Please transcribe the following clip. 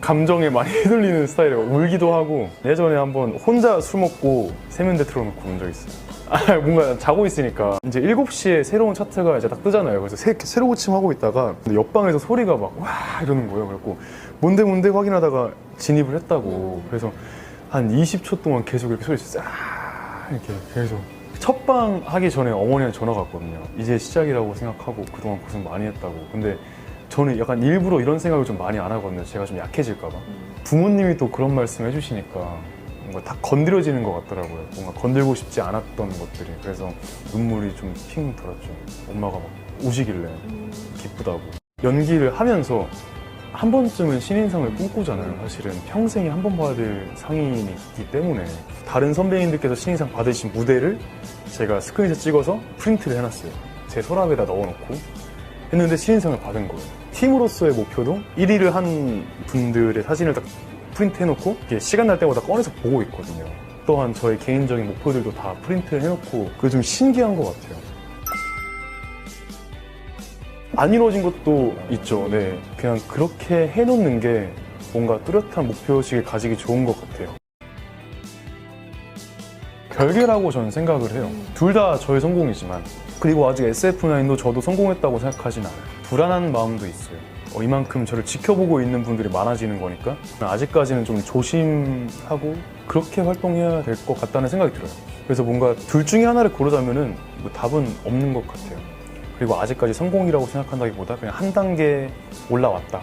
감정에 많이 휘둘리는 스타일이에요. 울기도 하고 예전에 한번 혼자 술 먹고 세면대 틀어놓고 운적 있어요. 아, 뭔가 자고 있으니까 이제 7시에 새로운 차트가 이제 딱 뜨잖아요. 그래서 새, 새로 고침하고 있다가 옆방에서 소리가 막 와 이러는 거예요. 그래갖고 뭔데 뭔데 확인하다가 진입을 했다고. 그래서 한 20초 동안 계속 이렇게 소리 싹 이렇게 계속 첫방 하기 전에 어머니한테 전화가 왔거든요. 이제 시작이라고 생각하고 그동안 고생 많이 했다고. 근데 저는 약간 일부러 이런 생각을 좀 많이 안 하거든요. 제가 좀 약해질까봐. 부모님이 또 그런 말씀 해주시니까 뭔가 다 건드려지는 것 같더라고요. 뭔가 건들고 싶지 않았던 것들이. 그래서 눈물이 좀 핑 돌았죠. 엄마가 막 우시길래 기쁘다고. 연기를 하면서 한 번쯤은 신인상을 꿈꾸잖아요. 사실은 평생에 한 번 받을 상이기 때문에 다른 선배님들께서 신인상 받으신 무대를 제가 스크린샷 찍어서 프린트를 해놨어요. 제 서랍에다 넣어놓고 했는데 신인상을 받은 거예요. 팀으로서의 목표도 1위를 한 분들의 사진을 딱 프린트 해놓고 이게 시간 날 때마다 꺼내서 보고 있거든요. 또한 저의 개인적인 목표들도 다 프린트를 해놓고 그게 좀 신기한 것 같아요. 안 이루어진 것도 있죠. 네. 그냥 그렇게 해놓는 게 뭔가 뚜렷한 목표의식을 가지기 좋은 것 같아요. 별개라고 저는 생각을 해요. 둘 다 저의 성공이지만 그리고 아직 SF9도 저도 성공했다고 생각하진 않아요. 불안한 마음도 있어요. 어, 이만큼 저를 지켜보고 있는 분들이 많아지는 거니까 아직까지는 좀 조심하고 그렇게 활동해야 될 것 같다는 생각이 들어요. 그래서 뭔가 둘 중에 하나를 고르자면은 뭐 답은 없는 것 같아요. 그리고 아직까지 성공이라고 생각한다기보다 그냥 한 단계 올라왔다.